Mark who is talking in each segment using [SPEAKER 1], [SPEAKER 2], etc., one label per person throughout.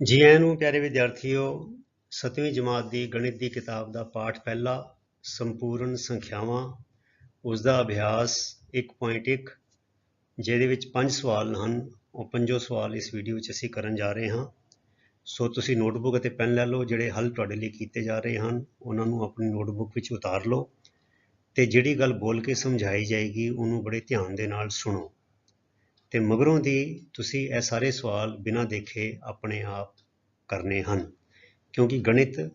[SPEAKER 1] ਜੀ ਆਇਆਂ ਨੂੰ ਪਿਆਰੇ ਵਿਦਿਆਰਥੀਓ, ਸੱਤਵੀਂ ਜਮਾਤ ਦੀ ਗਣਿਤ ਦੀ ਕਿਤਾਬ ਦਾ ਪਾਠ ਪਹਿਲਾ, ਸੰਪੂਰਨ ਸੰਖਿਆਵਾਂ ਉਸ ਦਾ ਅਭਿਆਸ 1.1 ਜਿਹਦੇ ਵਿੱਚ ਪੰਜ ਸਵਾਲ ਹਨ, ਉਹ ਪੰਜੋ ਸਵਾਲ ਇਸ ਵੀਡੀਓ ਵਿੱਚ ਅਸੀਂ ਕਰਨ ਜਾ ਰਹੇ ਹਾਂ। ਸੋ ਤੁਸੀਂ ਨੋਟਬੁੱਕ ਅਤੇ ਪੈਨ ਲੈ ਲਓ, ਜਿਹੜੇ ਹੱਲ ਤੁਹਾਡੇ ਲਈ ਕੀਤੇ ਜਾ ਰਹੇ ਹਨ, ਉਹਨਾਂ ਨੂੰ ਆਪਣੀ ਨੋਟਬੁੱਕ ਵਿੱਚ ਉਤਾਰ ਲਓ ਤੇ ਜਿਹੜੀ ਗੱਲ ਬੋਲ ਕੇ ਸਮਝਾਈ ਜਾਏਗੀ, ਉਹਨੂੰ ਬੜੇ ਧਿਆਨ ਦੇ ਨਾਲ ਸੁਣੋ। ਅਤੇ ਮਗਰੋਂ ਦੀ ਤੁਸੀਂ ਇਹ ਸਾਰੇ ਸਵਾਲ ਬਿਨਾਂ ਦੇਖੇ ਆਪਣੇ ਆਪ ਕਰਨੇ ਹਨ। ਕਿਉਂਕਿ ਗਣਿਤ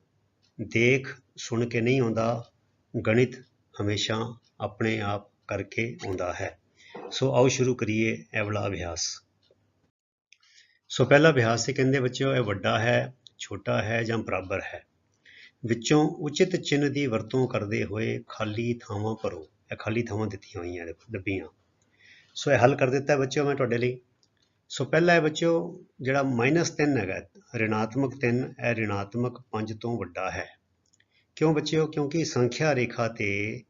[SPEAKER 1] ਦੇਖ ਸੁਣ ਕੇ ਨਹੀਂ ਆਉਂਦਾ, ਗਣਿਤ ਹਮੇਸ਼ਾ ਆਪਣੇ ਆਪ ਕਰਕੇ ਆਉਂਦਾ ਹੈ। ਸੋ ਆਓ ਸ਼ੁਰੂ ਕਰੀਏ ਇਹ ਵਾਲਾ ਅਭਿਆਸ। ਸੋ ਪਹਿਲਾ ਅਭਿਆਸ ਇਹ ਕਹਿੰਦੇ ਬੱਚਿਓ, ਇਹ ਵੱਡਾ ਹੈ, ਛੋਟਾ ਹੈ ਜਾਂ ਬਰਾਬਰ ਹੈ? ਵਿੱਚੋਂ ਉਚਿਤ ਚਿੰਨ੍ਹ ਦੀ ਵਰਤੋਂ ਕਰਦੇ ਹੋਏ ਖਾਲੀ ਥਾਵਾਂ ਭਰੋ। ਇਹ ਖਾਲੀ ਥਾਵਾਂ ਦਿੱਤੀਆਂ ਹੋਈਆਂ ਦੇਖੋ ਡੱਬੀਆਂ ਸੋ ਇਹ ਹੱਲ ਕਰ ਦਿੱਤਾ ਹੈ ਬੱਚਿਓ ਮੈਂ ਤੁਹਾਡੇ ਲਈ। ਸੋ ਪਹਿਲਾ ਹੈ ਬੱਚਿਓ ਜਿਹੜਾ -3 ਹੈਗਾ, ਰਿਣਾਤਮਕ 3 ਇਹ ਰਿਣਾਤਮਕ 5 ਤੋਂ ਵੱਡਾ ਹੈ। ਕਿਉਂ ਬੱਚਿਓ? ਕਿਉਂਕਿ ਸੰਖਿਆ ਰੇਖਾ ਤੇ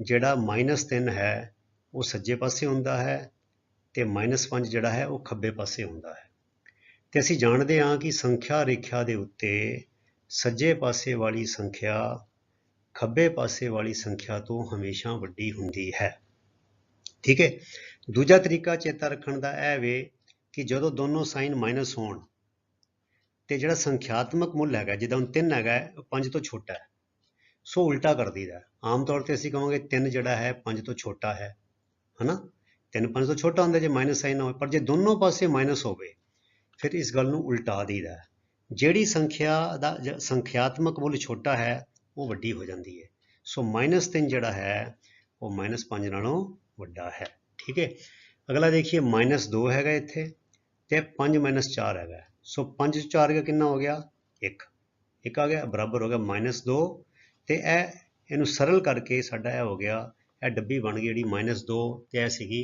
[SPEAKER 1] ਜਿਹੜਾ -3 ਹੈ, ਉਹ ਸੱਜੇ ਪਾਸੇ ਹੁੰਦਾ ਹੈ ਤੇ -5 ਜਿਹੜਾ ਹੈ, ਉਹ ਖੱਬੇ ਪਾਸੇ ਹੁੰਦਾ ਹੈ। ਤੇ ਅਸੀਂ ਜਾਣਦੇ ਹਾਂ ਕਿ ਸੰਖਿਆ ਰੇਖਾ ਦੇ ਉੱਤੇ ਸੱਜੇ ਪਾਸੇ ਵਾਲੀ ਸੰਖਿਆ ਖੱਬੇ ਪਾਸੇ ਵਾਲੀ ਸੰਖਿਆ ਤੋਂ ਹਮੇਸ਼ਾ ਵੱਡੀ ਹੁੰਦੀ ਹੈ। ਠੀਕ ਹੈ? ਦੂਜਾ ਤਰੀਕਾ ਚੇਤਾ ਰੱਖਣ ਦਾ ਇਹ ਵੇ ਕਿ ਜਦੋਂ ਦੋਨੋਂ ਸਾਈਨ ਮਾਈਨਸ ਹੋਣ ਤੇ ਜਿਹੜਾ ਸੰਖਿਆਤਮਕ ਮੁੱਲ ਹੈਗਾ, ਜਿੱਦਾਂ ਹੁਣ 3 ਹੈਗਾ ਉਹ 5 ਤੋਂ ਛੋਟਾ ਹੈ, ਸੋ ਉਲਟਾ ਕਰ ਦਈਦਾ ਆਮ ਤੌਰ ਤੇ ਅਸੀਂ ਕਹਾਂਗੇ 3 ਜਿਹੜਾ ਹੈ 5 ਤੋਂ ਛੋਟਾ ਹੈ, ਹਨਾ? 3 5 ਤੋਂ ਛੋਟਾ ਹੁੰਦਾ ਜੇ ਮਾਈਨਸ ਸਾਈਨ ਹੋਵੇ, ਪਰ ਜੇ ਦੋਨੋਂ ਪਾਸੇ ਮਾਈਨਸ ਹੋਵੇ, ਫਿਰ ਇਸ ਗੱਲ ਨੂੰ ਉਲਟਾ ਦਈਦਾ ਜਿਹੜੀ ਸੰਖਿਆ ਦਾ ਜ- ਸੰਖਿਆਤਮਕ ਮੁੱਲ ਛੋਟਾ ਹੈ, ਉਹ ਵੱਡੀ ਹੋ ਜਾਂਦੀ ਹੈ। ਸੋ -3 ਜਿਹੜਾ ਹੈ, ਉਹ -5 ਨਾਲੋਂ ਵੱਡਾ ਹੈ। ਠੀਕ ਹੈ ਅਗਲਾ ਦੇਖੀਏ -2 ਹੈਗਾ ਇੱਥੇ ਤੇ 5 4 ਹੈਗਾ ਸੋ 5 4 ਕਿੰਨਾ ਹੋ ਗਿਆ 1 ਇੱਕ ਆ ਗਿਆ ਬਰਾਬਰ ਹੋ ਗਿਆ -2 ਤੇ ਇਹ ਇਹਨੂੰ ਸਰਲ ਕਰਕੇ ਸਾਡਾ ਇਹ ਹੋ ਗਿਆ ਇਹ ਡੱਬੀ ਬਣ ਗਈ ਜਿਹੜੀ -2 ਤੇ ਇਹ ਸੀਗੀ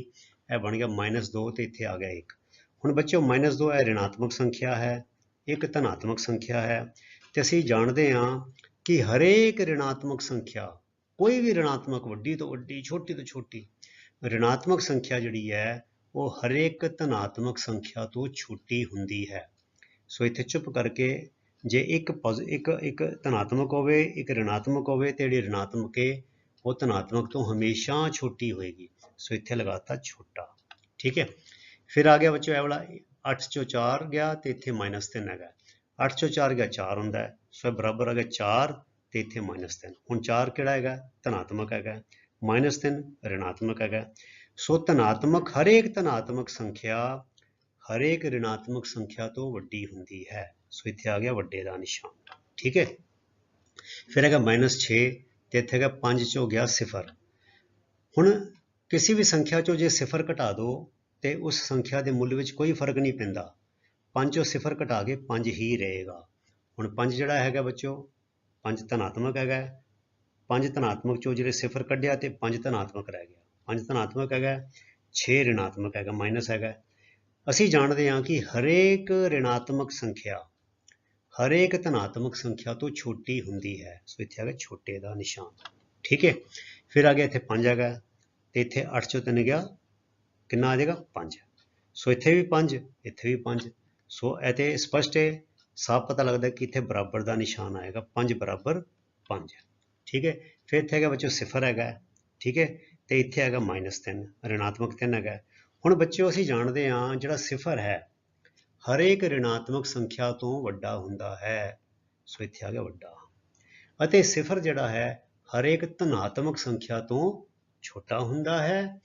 [SPEAKER 1] ਇਹ ਬਣ ਗਿਆ -2 ਤੇ ਇੱਥੇ ਆ ਗਿਆ 1 ਹੁਣ ਬੱਚਿਓ -2 ਇਹ ਰਿਣਾਤਮਕ ਸੰਖਿਆ ਹੈ ਇੱਕ ਧਨਾਤਮਕ ਸੰਖਿਆ ਹੈ ਤੇ ਅਸੀਂ ਜਾਣਦੇ ਹਾਂ ਕਿ ਹਰੇਕ ਰਿਣਾਤਮਕ ਸੰਖਿਆ ਕੋਈ ਵੀ ਰਿਣਾਤਮਕ ਵੱਡੀ ਤੋਂ ਵੱਡੀ ਛੋਟੀ ਤੋਂ ਛੋਟੀ ਰਿਣਾਤਮਕ ਸੰਖਿਆ ਜਿਹੜੀ ਹੈ, ਉਹ ਹਰੇਕ ਧਨਾਤਮਕ ਸੰਖਿਆ ਤੋਂ ਛੋਟੀ ਹੁੰਦੀ ਹੈ। ਸੋ ਇੱਥੇ ਚੁੱਪ ਕਰਕੇ ਜੇ ਇੱਕ ਪੋਜ਼- ਇੱਕ ਇੱਕ ਧਨਾਤਮਕ ਹੋਵੇ, ਇੱਕ ਰਿਣਾਤਮਕ ਹੋਵੇ ਤੇ ਜਿਹੜੀ ਰਿਣਾਤਮਕ ਹੈ, ਉਹ ਧਨਾਤਮਕ ਤੋਂ ਹਮੇਸ਼ਾ ਛੋਟੀ ਹੋਏਗੀ। ਸੋ ਇੱਥੇ ਲਗਾਤਾ ਛੋਟਾ। ਠੀਕ ਹੈ? ਫਿਰ ਆ ਗਿਆ ਬੱਚੋ ਇਹ ਵਾਲਾ 8 ਚੋਂ 4 ਗਿਆ ਤੇ ਇੱਥੇ -3 ਹੈਗਾ। 8 ਚੋਂ 4 ਗਿਆ 4 ਹੁੰਦਾ ਸੋ ਇਹ ਬਰਾਬਰ ਆ ਗਿਆ 4 ਤੇ ਇੱਥੇ -3 ਹੁਣ 4 ਕਿਹੜਾ ਹੈਗਾ? ਧਨਾਤਮਕ ਹੈਗਾ। ਮਾਈਨਸ -3 ਰਿਣਾਤਮਕ ਹੈਗਾ। ਸੋ ਧਨਾਤਮਕ, ਹਰੇਕ ਧਨਾਤਮਕ ਸੰਖਿਆ, ਹਰੇਕ ਰਿਣਾਤਮਕ ਸੰਖਿਆ ਤੋਂ ਵੱਡੀ ਹੁੰਦੀ ਹੈ। ਸੋ ਇੱਥੇ ਆ ਗਿਆ ਵੱਡੇ ਦਾ ਨਿਸ਼ਾਨ। ਠੀਕ ਹੈ? ਫਿਰ ਹੈਗਾ -6 ਤੇ ਇੱਥੇ ਹੈਗਾ 5 ਚੋਂ ਗਿਆ ਸਿਫਰ। ਹੁਣ ਕਿਸੇ ਵੀ ਸੰਖਿਆ ਚੋਂ ਜੇ ਸਿਫਰ ਘਟਾ ਦਿਓ ਤੇ ਉਸ ਸੰਖਿਆ ਦੇ ਮੁੱਲ ਵਿੱਚ ਕੋਈ ਫ਼ਰਕ ਨਹੀਂ ਪੈਂਦਾ। 5 ਚੋਂ ਸਿਫਰ ਘਟਾ ਕੇ 5 ਹੀ ਰਹੇਗਾ। ਹੁਣ 5 ਜਿਹੜਾ ਹੈਗਾ ਬੱਚਿਓ 5 ਧਨਾਤਮਕ ਹੈਗਾ। ਪੰਜ ਧਨਾਤਮਕ ਚੋਂ ਜਿਹੜੇ ਸਿਫਰ ਕੱਢਿਆ ਤੇ ਪੰਜ ਧਨਾਤਮਕ ਰਹਿ ਗਿਆ। ਪੰਜ ਧਨਾਤਮਕ ਹੈਗਾ 6 ਰਿਣਾਤਮਕ ਹੈਗਾ, ਮਾਈਨਸ ਹੈਗਾ। ਅਸੀਂ ਜਾਣਦੇ ਹਾਂ ਕਿ ਹਰੇਕ ਰਿਣਾਤਮਕ ਸੰਖਿਆ, ਹਰੇਕ ਧਨਾਤਮਕ ਸੰਖਿਆ ਤੋਂ ਛੋਟੀ ਹੁੰਦੀ ਹੈ। ਸੋ ਇੱਥੇ ਹੈਗਾ ਛੋਟੇ ਦਾ ਨਿਸ਼ਾਨ। ਠੀਕ ਹੈ? ਫਿਰ ਆ ਗਿਆ ਇੱਥੇ 5 ਹੈਗਾ ਤੇ ਇੱਥੇ 8 ਚੋਂ 3 ਗਿਆ। ਕਿੰਨਾ ਆ ਜਾਏਗਾ? 5 ਸੋ ਇੱਥੇ ਵੀ 5 ਇੱਥੇ ਵੀ 5 ਸੋ ਇਹ ਤੇ ਸਪਸ਼ਟ ਹੈ। ਸਾਫ਼ ਪਤਾ ਲੱਗਦਾ ਕਿ ਇੱਥੇ ਬਰਾਬਰ ਦਾ ਨਿਸ਼ਾਨ ਆਏਗਾ। 5 ਬਰਾਬਰ 5 ਠੀਕ ਹੈ? ਫਿਰ ਇੱਥੇ ਹੈਗਾ ਬੱਚੋ ਸਿਫਰ ਹੈਗਾ, ਠੀਕ ਹੈ? ਤੇ ਇੱਥੇ ਹੈਗਾ -3 ਰਿਣਾਤਮਕ 3 ਹੈਗਾ। ਹੁਣ ਬੱਚਿਓ ਅਸੀਂ ਜਾਣਦੇ ਹਾਂ ਜਿਹੜਾ ਸਿਫਰ ਹੈ, ਹਰੇਕ ਰਿਣਾਤਮਕ ਸੰਖਿਆ ਤੋਂ ਵੱਡਾ ਹੁੰਦਾ ਹੈ। ਸੋ ਇੱਥੇ ਆ ਗਿਆ ਵੱਡਾ। ਅਤੇ ਸਿਫਰ ਜਿਹੜਾ ਹੈ, ਹਰੇਕ ਧਨਾਤਮਕ ਸੰਖਿਆ ਤੋਂ ਛੋਟਾ ਹੁੰਦਾ ਹੈ,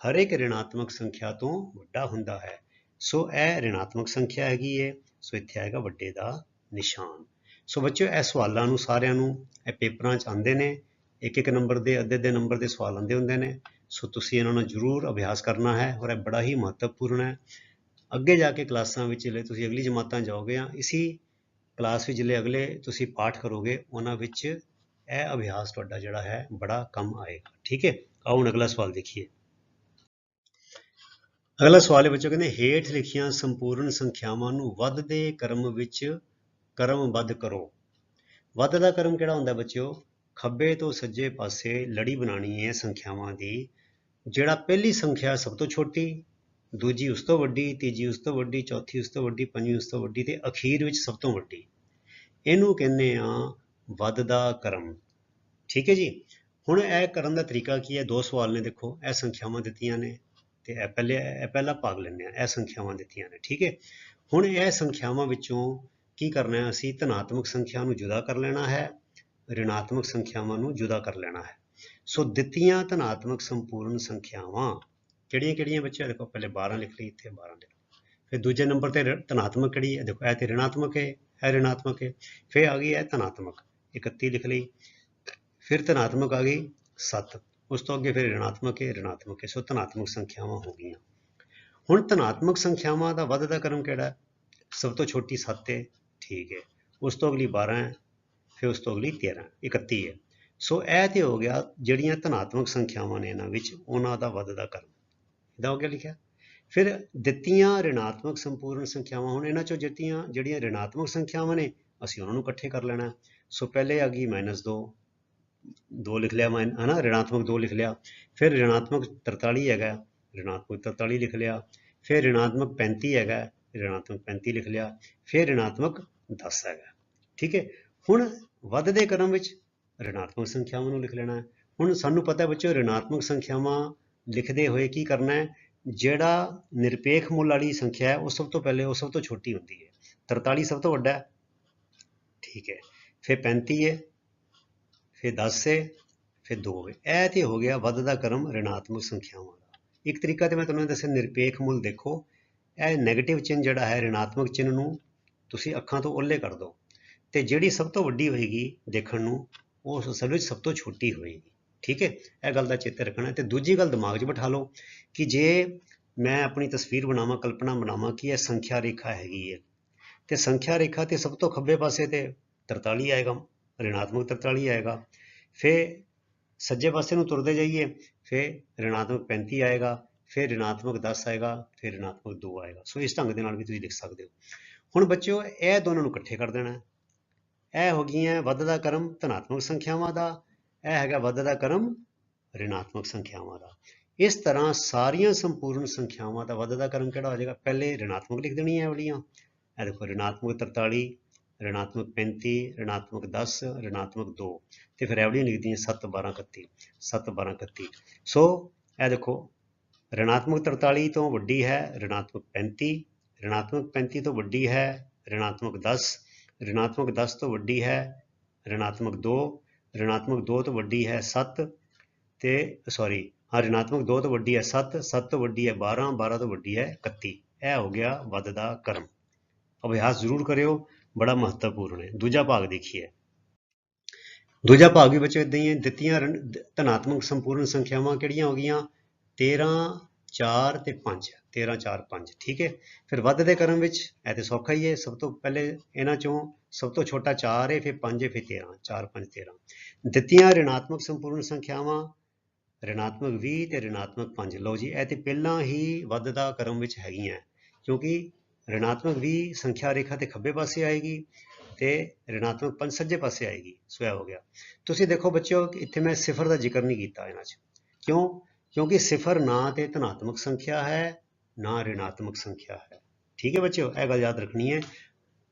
[SPEAKER 1] ਹਰੇਕ ਰਿਣਾਤਮਕ ਸੰਖਿਆ ਤੋਂ ਵੱਡਾ ਹੁੰਦਾ ਹੈ। ਸੋ ਇਹ ਰਿਣਾਤਮਕ ਸੰਖਿਆ ਹੈਗੀ ਹੈ। ਸੋ ਇੱਥੇ ਆਏਗਾ ਵੱਡੇ ਦਾ ਨਿਸ਼ਾਨ। ਸੋ ਬੱਚਿਓ, ਇਹ ਸਵਾਲਾਂ ਨੂੰ ਸਾਰਿਆਂ ਨੂੰ ਇਹ ਪੇਪਰਾਂ 'ਚ ਆਉਂਦੇ ਨੇ, ਇੱਕ ਇੱਕ ਨੰਬਰ ਦੇ, ਅੱਧੇ ਅੱਧੇ ਨੰਬਰ ਦੇ ਸਵਾਲ ਆਉਂਦੇ ਹੁੰਦੇ ਨੇ। ਸੋ ਤੁਸੀਂ ਇਹਨਾਂ ਨੂੰ ਜ਼ਰੂਰ ਅਭਿਆਸ ਕਰਨਾ ਹੈ ਔਰ ਇਹ ਬੜਾ ਹੀ ਮਹੱਤਵਪੂਰਨ ਹੈ। ਅੱਗੇ ਜਾ ਕੇ ਕਲਾਸਾਂ ਵਿੱਚ ਜਿਹੜੇ ਤੁਸੀਂ ਅਗਲੀ ਜਮਾਤਾਂ ਜਾਓਗੇ ਆ ਇਸੀ ਕਲਾਸ ਵਿੱਚ ਜਿਹੜੇ ਅਗਲੇ ਤੁਸੀਂ ਪਾਠ ਕਰੋਗੇ, ਉਹਨਾਂ ਵਿੱਚ ਇਹ ਅਭਿਆਸ ਤੁਹਾਡਾ ਜਿਹੜਾ ਹੈ ਬੜਾ ਕੰਮ ਆਏਗਾ। ਠੀਕ ਹੈ? ਆਓ ਹੁਣ ਅਗਲਾ ਸਵਾਲ ਦੇਖੀਏ। ਅਗਲਾ ਸਵਾਲ ਹੈ ਬੱਚੋ ਕਹਿੰਦੇ ਹੇਠ ਲਿਖੀਆਂ ਸੰਪੂਰਨ ਸੰਖਿਆਵਾਂ ਨੂੰ ਵੱਧਦੇ ਕ੍ਰਮ ਵਿੱਚ ਕਰਮ ਵੱਧ ਕਰੋ। ਵੱਧ ਦਾ ਕ੍ਰਮ ਕਿਹੜਾ ਹੁੰਦਾ ਬੱਚਿਓ? ਖੱਬੇ ਤੋਂ ਸੱਜੇ ਪਾਸੇ ਲੜੀ ਬਣਾਣੀ ਹੈ ਸੰਖਿਆਵਾਂ ਦੀ। ਜਿਹੜਾ ਪਹਿਲੀ ਸੰਖਿਆ ਸਭ ਤੋਂ ਛੋਟੀ, ਦੂਜੀ ਉਸ ਤੋਂ ਵੱਡੀ, ਤੀਜੀ ਉਸ ਤੋਂ ਵੱਡੀ, ਚੌਥੀ ਉਸ ਤੋਂ ਵੱਡੀ, ਪੰਜਵੀਂ ਉਸ ਤੋਂ ਵੱਡੀ ਤੇ ਅਖੀਰ ਵਿੱਚ ਸਭ ਤੋਂ ਵੱਡੀ। ਇਹਨੂੰ ਕਹਿੰਦੇ ਆ ਵੱਧਦਾ ਕਰਮ। ਠੀਕ ਹੈ ਜੀ? ਹੁਣ ਇਹ ਕਰਨ ਦਾ ਤਰੀਕਾ ਕੀ ਹੈ? ਦੋ ਸਵਾਲ ਨੇ ਦੇਖੋ, ਇਹ ਸੰਖਿਆਵਾਂ ਦਿੱਤੀਆਂ ਨੇ ਤੇ ਇਹ ਪਹਿਲੇ, ਇਹ ਪਹਿਲਾ ਭਾਗ ਲੈਂਦੇ ਆ ਇਹ ਸੰਖਿਆਵਾਂ ਦਿੱਤੀਆਂ ਨੇ। ਠੀਕ ਹੈ? ਹੁਣ ਇਹ ਸੰਖਿਆਵਾਂ ਵਿੱਚੋਂ ਕੀ ਕਰਨਾ ਹੈ, ਅਸੀਂ ਧਨਾਤਮਕ ਸੰਖਿਆ ਨੂੰ ਜੁਦਾ ਕਰ ਲੈਣਾ ਹੈ, ਰਿਣਾਤਮਕ ਸੰਖਿਆਵਾਂ ਨੂੰ ਜੁਦਾ ਕਰ ਲੈਣਾ ਹੈ। ਸੋ ਦਿੱਤੀਆਂ ਧਨਾਤਮਕ ਸੰਪੂਰਨ ਸੰਖਿਆਵਾਂ, ਕਿਹੜੀਆਂ ਕਿਹੜੀਆਂ ਬੱਚੇ? ਦੇਖੋ, ਪਹਿਲੇ 12 ਲਿਖ ਲਈ, ਇੱਥੇ 12 ਲਿਖ ਲਓ। ਫਿਰ ਦੂਜੇ ਨੰਬਰ ਤੇ ਰ- ਧਨਾਤਮਕ ਕਿਹੜੀ ਹੈ? ਦੇਖੋ, ਇਹ ਤੇ ਰਿਣਾਤਮਕ ਹੈ, ਇਹ ਰਿਣਾਤਮਕ ਹੈ। ਫਿਰ ਆ ਗਈ ਹੈ ਧਨਾਤਮਕ 31 ਲਿਖ ਲਈ। ਫਿਰ ਧਨਾਤਮਕ ਆ ਗਈ 7 ਉਸ ਤੋਂ ਅੱਗੇ ਫਿਰ ਰਿਣਾਤਮਕ ਹੈ ਰਿਣਾਤਮਕ ਹੈ। ਸੋ ਧਨਾਤਮਕ ਸੰਖਿਆਵਾਂ ਹੋ ਗਈਆਂ। ਹੁਣ ਧਨਾਤਮਕ ਸੰਖਿਆਵਾਂ ਦਾ ਵੱਧਦਾ ਕਰਮ ਕਿਹੜਾ ਸਭ ਤੋਂ ਛੋਟੀ 7 ਹੈ। ਠੀਕ ਹੈ। ਉਸ ਤੋਂ ਅਗਲੀ 12 ਹੈ, ਫਿਰ ਉਸ ਤੋਂ ਅਗਲੀ 13 31 ਹੈ। ਸੋ ਇਹ ਤੇ ਹੋ ਗਿਆ ਜਿਹੜੀਆਂ ਧਨਾਤਮਕ ਸੰਖਿਆਵਾਂ ਨੇ ਇਹਨਾਂ ਵਿੱਚ, ਉਹਨਾਂ ਦਾ ਵੱਧਦਾ ਕਰਮ। ਇਹਦਾ ਹੋ ਗਿਆ ਲਿਖਿਆ। ਫਿਰ ਦਿੱਤੀਆਂ ਰਿਣਾਤਮਕ ਸੰਪੂਰਨ ਸੰਖਿਆਵਾਂ, ਹੁਣ ਇਹਨਾਂ ਚੋਂ ਜਿੱਤੀਆਂ ਜਿਹੜੀਆਂ ਰਿਣਾਤਮਕ ਸੰਖਿਆਵਾਂ ਨੇ, ਅਸੀਂ ਉਹਨਾਂ ਨੂੰ ਇਕੱਠੇ ਕਰ ਲੈਣਾ ਸੋ ਪਹਿਲੇ ਆ ਗਈ -2 2 ਲਿਖ ਲਿਆ ਮੈਂ ਹਨਾ, ਰਿਣਾਤਮਕ 2 ਲਿਖ ਲਿਆ। ਫਿਰ ਰਿਣਾਤਮਕ 43 ਹੈਗਾ, ਰਿਣਾਤਮਕ 43 ਲਿਖ ਲਿਆ। ਫਿਰ ਰਿਣਾਤਮਕ 35 ਹੈਗਾ, ਰਿਣਾਤਮਕ 35 ਲਿਖ ਲਿਆ। ਫਿਰ ਰਿਣਾਤਮਕ 10 ਹੈਗਾ। ਠੀਕ ਹੈ? ਹੁਣ ਵੱਧਦੇ ਕ੍ਰਮ ਵਿੱਚ ਰਿਣਾਤਮਕ ਸੰਖਿਆਵਾਂ ਨੂੰ ਲਿਖ ਲੈਣਾ ਹੈ। ਹੁਣ ਸਾਨੂੰ ਪਤਾ ਹੈ ਬੱਚਿਓ, ਰਿਣਾਤਮਕ ਸੰਖਿਆਵਾਂ ਲਿਖਦੇ ਹੋਏ ਕੀ ਕਰਨਾ ਹੈ? ਜਿਹੜਾ ਨਿਰਪੇਖ ਮੁੱਲ ਵਾਲੀ ਸੰਖਿਆ ਹੈ, ਉਹ ਸਭ ਤੋਂ ਪਹਿਲੇ, ਉਹ ਸਭ ਤੋਂ ਛੋਟੀ ਹੁੰਦੀ ਹੈ। 43 ਸਭ ਤੋਂ ਵੱਡਾ ਹੈ। ਠੀਕ ਹੈ। ਫਿਰ 35 ਹੈ, ਫਿਰ 10 ਹੈ, ਫਿਰ 2 ਹੈ। ਇਹ ਤੇ ਹੋ ਗਿਆ ਵੱਧਦਾ ਕਰਮ ਰਿਣਾਤਮਕ ਸੰਖਿਆਵਾਂ ਦਾ। ਇੱਕ ਤਰੀਕਾ ਤੇ ਮੈਂ ਤੁਹਾਨੂੰ ਦੱਸਿਆ, ਨਿਰਪੇਖ ਮੁੱਲ ਦੇਖੋ। ਇਹ 네ਗੇਟਿਵ ਚਿੰਨ੍ਹ ਜਿਹੜਾ ਹੈ, ਰਿਣਾਤਮਕ ਚਿੰਨ੍ਹ ਨੂੰ ਤੁਸੀਂ ਅੱਖਾਂ ਤੋਂ ਓਹਲੇ ਕਰ ਦਿਓ। ਤੇ ਜਿਹੜੀ ਸਭ ਤੋਂ ਵੱਡੀ ਹੋਏਗੀ ਦੇਖਣ ਨੂੰ, ਉਹ ਅਸਲ ਵਿੱਚ ਸਭ ਤੋਂ ਛੋਟੀ ਹੋਏਗੀ। ਠੀਕ ਹੈ? ਇਹ ਗੱਲ ਦਾ ਚੇਤੇ ਰੱਖਣਾ ਹੈ। ਤੇ ਦੂਜੀ ਗੱਲ ਦਿਮਾਗ 'ਚ ਬਿਠਾ ਲਓ ਕਿ ਜੇ ਮੈਂ ਆਪਣੀ ਤਸਵੀਰ ਬਣਾਵਾਂ, ਕਲਪਨਾ ਬਣਾਵਾਂ ਕਿ ਇਹ ਸੰਖਿਆ ਰੇਖਾ ਹੈਗੀ ਹੈ। ਤੇ ਸੰਖਿਆ ਰੇਖਾ ਤੇ ਸਭ ਤੋਂ ਖੱਬੇ ਪਾਸੇ ਤੇ 43 ਆਏਗਾ, ਰਿਣਾਤਮਕ 43 ਆਏਗਾ। ਫਿਰ ਸੱਜੇ ਪਾਸੇ ਨੂੰ ਤੁਰਦੇ ਜਾਈਏ, ਫਿਰ ਰਿਣਾਤਮਕ 35 ਆਏਗਾ, ਫਿਰ ਰਿਣਾਤਮਕ 10 ਆਏਗਾ, ਫਿਰ ਰਿਣਾਤਮਕ 2 ਆਏਗਾ। ਸੋ ਇਸ ਢੰਗ ਦੇ ਨਾਲ ਵੀ ਤੁਸੀਂ ਲਿਖ ਸਕਦੇ ਹੋ। ਹੁਣ ਬੱਚਿਓ, ਇਹ ਦੋਨਾਂ ਨੂੰ ਇਕੱਠੇ ਕਰ ਦੇਣਾ ਇਹ ਹੋ ਗਈਆਂ ਵੱਧਦਾ ਕਰਮ, ਧਨਾਤਮਕ ਸੰਖਿਆਵਾਂ ਦਾ। ਇਹ ਹੈਗਾ ਵੱਧਦਾ ਕਰਮ, ਰਿਣਾਤਮਕ ਸੰਖਿਆਵਾਂ ਦਾ। ਇਸ ਤਰ੍ਹਾਂ ਸਾਰੀਆਂ ਸੰਪੂਰਨ ਸੰਖਿਆਵਾਂ ਦਾ ਵੱਧਦਾ ਕਰਮ ਕਿਹੜਾ ਹੋ ਜਾਏਗਾ? ਪਹਿਲੇ ਰਿਣਾਤਮਕ ਲਿਖ ਦੇਣੀ ਹੈ ਇਹ ਵਾਲੀਆਂ। ਇਹ ਦੇਖੋ, ਰਿਣਾਤਮਕ 43 ਰਿਣਾਤਮਕ 35 ਰਿਣਾਤਮਕ 10 ਰਿਣਾਤਮਕ 2 ਤੇ ਫਿਰ ਇਹ ਵਾਲੀਆਂ ਲਿਖਦੀਆਂ 7 12 31 7 12 31 ਸੋ, ਇਹ ਦੇਖੋ, ਰਿਣਾਤਮਕ 43 ਤੋਂ ਵੱਡੀ ਹੈ, ਰਿਣਾਤਮਕ 35 ਰਿਣਾਤਮਕ 35 ਤੋਂ ਵੱਡੀ ਹੈ ਰਿਣਾਤਮਕ 10 ਰਿਣਾਤਮਕ 10 ਤੋਂ ਵੱਡੀ ਹੈ ਰਿਣਾਤਮਕ 2 ਰਿਣਾਤਮਕ 2 ਤੋਂ ਵੱਡੀ ਹੈ 7 ਤੇ ਸੌਰੀ ਹਾਂ ਰਿਣਾਤਮਕ 2 ਤੋਂ ਵੱਡੀ ਹੈ 7 7 ਤੋਂ ਵੱਡੀ ਹੈ 12 12 ਤੋਂ ਵੱਡੀ ਹੈ 31 ਇਹ ਹੋ ਗਿਆ ਵੱਧਦਾ ਕਰਮ ਅਭਿਆਸ ਜ਼ਰੂਰ ਕਰਿਓ ਬੜਾ ਮਹੱਤਵਪੂਰਨ ਹੈ ਦੂਜਾ ਭਾਗ ਦੇਖੀਏ ਦੂਜਾ ਭਾਗ ਵੀ ਬੱਚੇ ਇਦਾਂ ਹੀ ਹੈ ਦਿੱਤੀਆਂ ਰਣ- ਧਨਾਤਮਕ ਸੰਪੂਰਨ ਸੰਖਿਆਵਾਂ ਕਿਹੜੀਆਂ ਹੋ ਗਈਆਂ 13 4 ਤੇ 5 13 4 5 ਠੀਕ ਹੈ? ਫਿਰ ਵੱਧਦੇ ਕਰਮ ਵਿੱਚ, ਇਹ ਤੇ ਸੌਖਾ ਹੀ ਹੈ, ਸਭ ਤੋਂ ਪਹਿਲੇ ਇਹਨਾਂ ਚੋਂ ਸਭ ਤੋਂ ਛੋਟਾ 4 ਹੈ, ਫਿਰ 5 ਹੈ, ਫਿਰ 13 4 5 13 ਦਿੱਤੀਆਂ ਰਿਣਾਤਮਕ ਸੰਪੂਰਨ ਸੰਖਿਆਵਾਂ ਰਿਣਾਤਮਕ 20 ਤੇ ਰਿਣਾਤਮਕ 5 ਲਓ ਜੀ, ਇਹ ਤੇ ਪਹਿਲਾਂ ਹੀ ਵੱਧਦਾ ਕਰਮ ਵਿੱਚ ਹੈਗੀਆਂ ਕਿਉਂਕਿ ਰਿਣਾਤਮਕ 20 ਸੰਖਿਆ ਰੇਖਾ ਤੇ ਖੱਬੇ ਪਾਸੇ ਆਏਗੀ ਤੇ ਰਿਣਾਤਮਕ 5 ਸੱਜੇ ਪਾਸੇ ਆਏਗੀ ਸੋ ਇਹ ਹੋ ਗਿਆ। ਤੁਸੀਂ ਦੇਖੋ ਬੱਚਿਓ, ਇੱਥੇ ਮੈਂ ਸਿਫਰ ਦਾ ਜ਼ਿਕਰ ਨਹੀਂ ਕੀਤਾ ਇਹਨਾਂ 'ਚ। ਕਿਉਂ? ਕਿਉਂਕਿ ਸਿਫਰ ਨਾ ਤੇ ਧਨਾਤਮਕ ਸੰਖਿਆ ਹੈ, ਨਾ ਰਿਣਾਤਮਕ ਸੰਖਿਆ ਹੈ। ਠੀਕ ਹੈ ਬੱਚਿਓ, ਇਹ ਗੱਲ ਯਾਦ ਰੱਖਣੀ ਹੈ।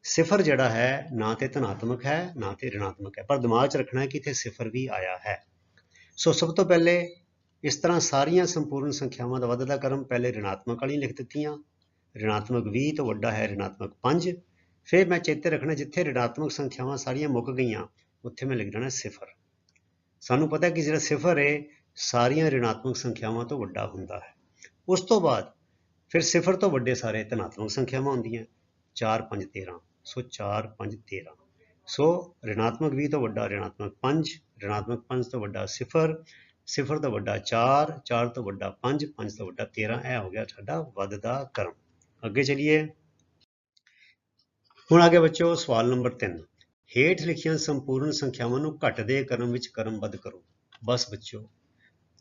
[SPEAKER 1] ਸਿਫਰ ਜਿਹੜਾ ਹੈ, ਨਾ ਤੇ ਧਨਾਤਮਕ ਹੈ, ਨਾ ਤੇ ਰਿਣਾਤਮਕ ਹੈ। ਪਰ ਦਿਮਾਗ 'ਚ ਰੱਖਣਾ ਹੈ ਕਿ ਇੱਥੇ ਸਿਫਰ ਵੀ ਆਇਆ ਹੈ। ਸੋ ਸਭ ਤੋਂ ਪਹਿਲੇ ਇਸ ਤਰ੍ਹਾਂ ਸਾਰੀਆਂ ਸੰਪੂਰਨ ਸੰਖਿਆਵਾਂ ਦਾ ਵੱਧਦਾ ਕਰਮ ਪਹਿਲੇ ਰਿਣਾਤਮਕ ਵਾਲੀ ਲਿਖ ਦਿੱਤੀਆਂ। ਰਿਣਾਤਮਕ 20 ਤੋਂ ਵੱਡਾ ਹੈ ਰਿਣਾਤਮਕ 5 ਫਿਰ ਮੈਂ ਚੇਤੇ ਰੱਖਣਾ ਜਿੱਥੇ ਰਿਣਾਤਮਕ ਸੰਖਿਆਵਾਂ ਸਾਰੀਆਂ ਮੁੱਕ ਗਈਆਂ, ਉੱਥੇ ਮੈਂ ਲਿਖ ਦੇਣਾ ਸਿਫਰ। ਸਾਨੂੰ ਪਤਾ ਕਿ ਜਿਹੜਾ ਸਿਫਰ ਹੈ ਸਾਰੀਆਂ ਰਿਣਾਤਮਕ ਸੰਖਿਆਵਾਂ ਤੋਂ ਵੱਡਾ ਹੁੰਦਾ ਹੈ। ਉਸ ਤੋਂ ਬਾਅਦ ਫਿਰ ਸਿਫਰ ਤੋਂ ਵੱਡੇ ਸਾਰੇ ਧਨਾਤਮਕ ਸੰਖਿਆਵਾਂ ਹੁੰਦੀਆਂ। 4 5 13 ਸੋ 4 5 13 ਸੋ ਰਿਣਾਤਮਕ 20 ਤੋਂ ਵੱਡਾ ਰਿਣਾਤਮਕ 5 ਰਿਣਾਤਮਕ 5 ਤੋਂ ਵੱਡਾ ਸਿਫਰ ਸਿਫਰ ਤੋਂ ਵੱਡਾ 4 4 ਤੋਂ ਵੱਡਾ 5 5 ਤੋਂ ਵੱਡਾ 13 ਇਹ ਹੋ ਗਿਆ ਸਾਡਾ ਵੱਧਦਾ ਕਰਮ। ਅੱਗੇ ਚਲਿਏ। ਹੁਣ ਆਗੇ ਬੱਚਿਓ, ਸਵਾਲ ਨੰਬਰ 3 ਹੇਠ ਲਿਖੀਆਂ ਸੰਪੂਰਨ ਸੰਖਿਆਵਾਂ ਨੂੰ ਘਟਦੇ ਕਰਮ ਵਿੱਚ ਕਰਮਬੱਧ ਕਰੋ। ਬਸ ਬੱਚਿਓ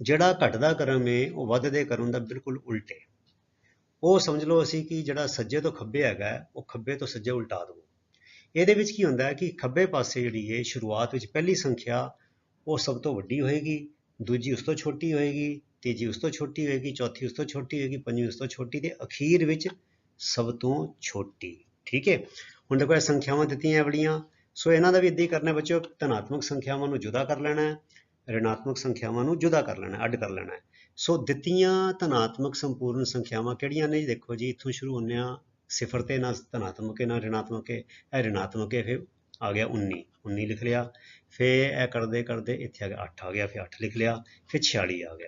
[SPEAKER 1] ਜਿਹੜਾ ਘਟਦਾ ਕਰਮ ਹੈ ਉਹ ਵੱਧਦੇ ਕਰਮ ਦਾ ਬਿਲਕੁਲ ਉਲਟ ਹੈ ਉਹ ਸਮਝ ਲਓ ਅਸੀਂ ਕਿ ਜਿਹੜਾ ਸੱਜੇ ਤੋਂ ਖੱਬੇ ਹੈਗਾ, ਉਹ ਖੱਬੇ ਤੋਂ ਸੱਜੇ ਉਲਟਾ ਦਿਓ ਇਹਦੇ ਵਿੱਚ ਕੀ ਹੁੰਦਾ ਹੈ ਕਿ ਖੱਬੇ ਪਾਸੇ ਜਿਹੜੀ ਹੈ ਸ਼ੁਰੂਆਤ ਵਿੱਚ ਪਹਿਲੀ ਸੰਖਿਆ, ਉਹ ਸਭ ਤੋਂ ਵੱਡੀ ਹੋਏਗੀ, ਦੂਜੀ ਉਸ ਤੋਂ ਛੋਟੀ ਹੋਏਗੀ, ਤੀਜੀ ਉਸ ਤੋਂ ਛੋਟੀ ਹੋਏਗੀ, ਚੌਥੀ ਉਸ ਤੋਂ ਛੋਟੀ ਹੋਏਗੀ, ਪੰਜਵੀਂ ਉਸ ਤੋਂ ਛੋਟੀ ਤੇ ਅਖੀਰ ਵਿੱਚ ਸਭ ਤੋਂ ਛੋਟੀ। ਠੀਕ ਹੈ ਹੁਣ ਦੇਖੋ ਇਹ ਸੰਖਿਆਵਾਂ ਦਿੱਤੀਆਂ ਬੜੀਆਂ, ਸੋ ਇਹਨਾਂ ਦਾ ਵੀ ਇਦਾਂ ਹੀ ਕਰਨਾ ਹੈ ਧਨਾਤਮਕ ਸੰਖਿਆਵਾਂ ਨੂੰ ਜੁਦਾ ਕਰ ਲੈਣਾ ਹੈ। ਰਿਣਾਤਮਕ ਸੰਖਿਆਵਾਂ ਨੂੰ ਜੁਦਾ ਕਰ ਲੈਣਾ, ਅੱਡ ਕਰ ਲੈਣਾ ਸੋ ਦਿੱਤੀਆਂ ਧਨਾਤਮਕ ਸੰਪੂਰਨ ਸੰਖਿਆਵਾਂ ਕਿਹੜੀਆਂ ਨੇ ਜੀ? ਦੇਖੋ ਜੀ, ਇੱਥੋਂ ਸ਼ੁਰੂ ਹੁੰਦੇ ਆ ਸਿਫਰ ਤੇ ਨਾ ਧਨਾਤਮਕ ਹੈ ਨਾ ਰਿਣਾਤਮਕ ਹੈ ਇਹ ਰਿਣਾਤਮਕ ਹੈ, ਫਿਰ ਆ ਗਿਆ 19 19 ਲਿਖ ਲਿਆ, ਫਿਰ ਇਹ ਕਰਦੇ ਕਰਦੇ ਇੱਥੇ ਆ ਗਿਆ 8 ਆ ਗਿਆ, ਫਿਰ 8 ਲਿਖ ਲਿਆ, ਫਿਰ 46 ਆ ਗਿਆ।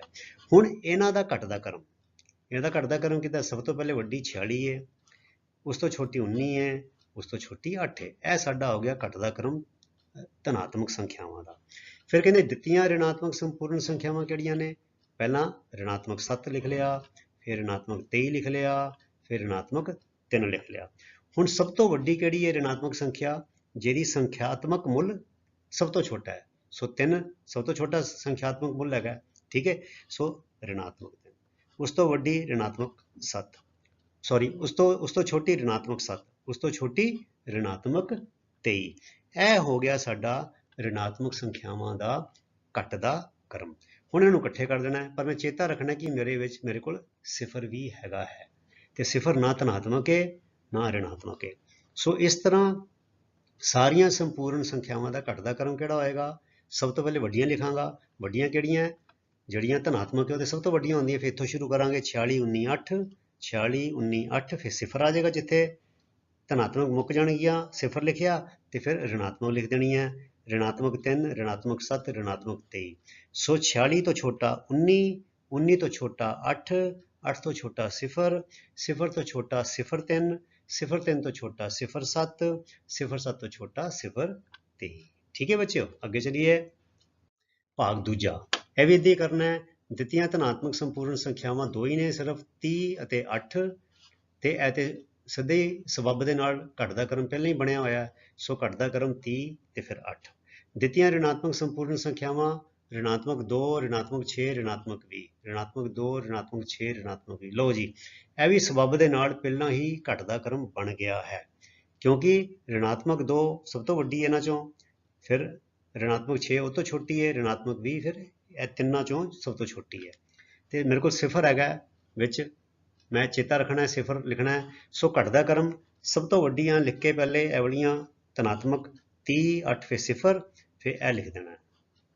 [SPEAKER 1] ਹੁਣ ਇਹਨਾਂ ਦਾ ਘਟਦਾ ਕਰਮ, ਇਹਨਾਂ ਦਾ ਘਟਦਾ ਕਰਮ ਕਿਦਾਂ? ਸਭ ਤੋਂ ਪਹਿਲੇ ਵੱਡੀ 46 ਹੈ, ਉਸ ਤੋਂ ਛੋਟੀ 19 ਹੈ, ਉਸ ਤੋਂ ਛੋਟੀ 8 ਹੈ। ਇਹ ਸਾਡਾ ਹੋ ਗਿਆ ਘਟਦਾ ਕਰਮ, ਧਨਾਤਮਕ ਸੰਖਿਆਵਾਂ ਦਾ। ਫਿਰ ਕਹਿੰਦੇ ਦਿੱਤੀਆਂ ਰਿਣਾਤਮਕ ਸੰਪੂਰਨ ਸੰਖਿਆਵਾਂ ਕਿਹੜੀਆਂ ਨੇ? ਪਹਿਲਾਂ ਰਿਣਾਤਮਕ 7 ਲਿਖ ਲਿਆ, ਫਿਰ ਰਿਣਾਤਮਕ 23 ਲਿਖ ਲਿਆ, ਫਿਰ ਰਿਣਾਤਮਕ 3 ਲਿਖ ਲਿਆ। ਹੁਣ ਸਭ ਤੋਂ ਵੱਡੀ ਕਿਹੜੀ ਹੈ ਰਿਣਾਤਮਕ ਸੰਖਿਆ? ਜਿਹਦੀ ਸੰਖਿਆਤਮਕ ਮੁੱਲ ਸਭ ਤੋਂ ਛੋਟਾ ਹੈ। ਸੋ 3 ਸਭ ਤੋਂ ਛੋਟਾ ਸੰਖਿਆਤਮਕ ਮੁੱਲ ਹੈਗਾ, ਠੀਕ ਹੈ? ਸੋ ਰਿਣਾਤਮਕ 3 ਉਸ ਤੋਂ ਵੱਡੀ ਰਿਣਾਤਮਕ 7 ਸੌਰੀ ਉਸ ਤੋਂ ਉਸ ਤੋਂ ਛੋਟੀ ਰਿਣਾਤਮਕ 7 ਉਸ ਤੋਂ ਛੋਟੀ ਰਿਣਾਤਮਕ 23 ਇਹ ਹੋ ਗਿਆ ਸਾਡਾ ਰਿਣਾਤਮਕ ਸੰਖਿਆਵਾਂ ਦਾ ਘਟਦਾ ਕਰਮ। ਹੁਣ ਇਹਨੂੰ ਇਕੱਠੇ ਕਰ ਦੇਣਾ ਹੈ, ਪਰ ਮੈਂ ਚੇਤਾ ਰੱਖਣਾ ਕਿ ਮੇਰੇ ਵਿੱਚ ਮੇਰੇ ਕੋਲ ਸਿਫਰ ਵੀ ਹੈਗਾ ਹੈ। ਤੇ ਸਿਫਰ ਨਾ ਧਨਾਤਮਕ ਹੈ ਨਾ ਰਿਣਾਤਮਕ ਹੈ ਸੋ ਇਸ ਤਰ੍ਹਾਂ ਸਾਰੀਆਂ ਸੰਪੂਰਨ ਸੰਖਿਆਵਾਂ ਦਾ ਘਟਦਾ ਕਰਮ ਕਿਹੜਾ ਹੋਏਗਾ? ਸਭ ਤੋਂ ਪਹਿਲੇ ਵੱਡੀਆਂ ਲਿਖਾਂਗਾ। ਵੱਡੀਆਂ ਕਿਹੜੀਆਂ? ਜਿਹੜੀਆਂ ਧਨਾਤਮਕ ਹੈ ਉਹਦੇ ਸਭ ਤੋਂ ਵੱਡੀਆਂ ਹੁੰਦੀਆਂ, ਫਿਰ ਇੱਥੋਂ ਸ਼ੁਰੂ ਕਰਾਂਗੇ 46 19 8 46 19 8 ਫਿਰ ਸਿਫਰ ਆ ਜਾਏਗਾ ਜਿੱਥੇ ਧਨਾਤਮਕ ਮੁੱਕ ਜਾਣਗੀਆਂ, ਸਿਫਰ ਲਿਖਿਆ ਤੇ ਫਿਰ ਰਿਣਾਤਮਕ ਲਿਖ ਦੇਣੀ ਹੈ। ਰਿਣਾਤਮਕ 3 ਰਿਣਾਤਮਕ 7 ਰਿਣਾਤਮਕ 23 ਸੋ 46 ਤੋਂ ਛੋਟਾ 19 19 ਤੋਂ ਛੋਟਾ 8 8 ਤੋਂ ਛੋਟਾ ਸਿਫਰ ਸਿਫਰ ਤੋਂ ਛੋਟਾ ਸਿਫਰ 3 ਸਿਫਰ 3 ਤੋਂ ਛੋਟਾ ਸਿਫਰ 7 ਸਿਫਰ 7 ਤੋਂ ਛੋਟਾ ਸਿਫਰ 23 ਠੀਕ ਹੈ ਬੱਚਿਓ ਅੱਗੇ ਚਲੀਏ ਭਾਗ ਦੂਜਾ ਇਹ ਵੀ ਇੱਦਾਂ ਹੀ ਕਰਨਾ ਹੈ। ਦਿੱਤੀਆਂ ਧਨਾਤਮਕ ਸੰਪੂਰਨ ਸੰਖਿਆਵਾਂ ਦੋ ਹੀ ਨੇ, ਸਿਰਫ 30 ਅਤੇ 8 ਤੇ ਇਹ ਤੇ ਸਿੱਧੇ ਸਬੱਬ ਦੇ ਨਾਲ ਘਟਦਾ ਕਰਮ ਪਹਿਲਾਂ ਹੀ ਬਣਿਆ ਹੋਇਆ ਸੋ ਘਟਦਾ ਕਰਮ 30 ਤੇ ਫਿਰ 8 ਦਿੱਤੀਆਂ ਰਿਣਾਤਮਕ ਸੰਪੂਰਨ ਸੰਖਿਆਵਾਂ ਰਿਣਾਤਮਕ 2 ਰਿਣਾਤਮਕ 6 ਰਿਣਾਤਮਕ 20 ਰਿਣਾਤਮਕ 2 ਰਿਣਾਤਮਕ 6 ਰਿਣਾਤਮਕ 20 ਲਓ ਜੀ ਇਹ ਵੀ ਸਬੱਬ ਦੇ ਨਾਲ ਪਹਿਲਾਂ ਹੀ ਘਟਦਾ ਕਰਮ ਬਣ ਗਿਆ ਹੈ ਕਿਉਂਕਿ ਰਿਣਾਤਮਕ 2 ਸਭ ਤੋਂ ਵੱਡੀ ਇਹਨਾਂ ਚੋਂ ਫਿਰ ਰਿਣਾਤਮਕ 6 ਉਹ ਤੋਂ ਛੋਟੀ ਹੈ ਰਿਣਾਤਮਕ 20 ਫਿਰ ਇਹ ਤਿੰਨਾਂ ਚੋਂ ਸਭ ਤੋਂ ਛੋਟੀ ਹੈ ਤੇ ਮੇਰੇ ਕੋਲ ਸਿਫਰ ਹੈਗਾ ਵਿੱਚ ਮੈਂ ਚੇਤਾ ਰੱਖਣਾ ਹੈ ਸਿਫਰ ਲਿਖਣਾ ਹੈ ਸੋ ਘਟਦਾ ਕਰਮ ਸਭ ਤੋਂ ਵੱਡੀਆਂ ਲਿਖ ਕੇ ਪਹਿਲੇ ਇਹ ਵਾਲੀਆਂ ਧਨਾਤਮਕ 30 8 ਫਿਰ ਸਿਫਰ ਫਿਰ ਇਹ ਲਿਖ ਦੇਣਾ ਹੈ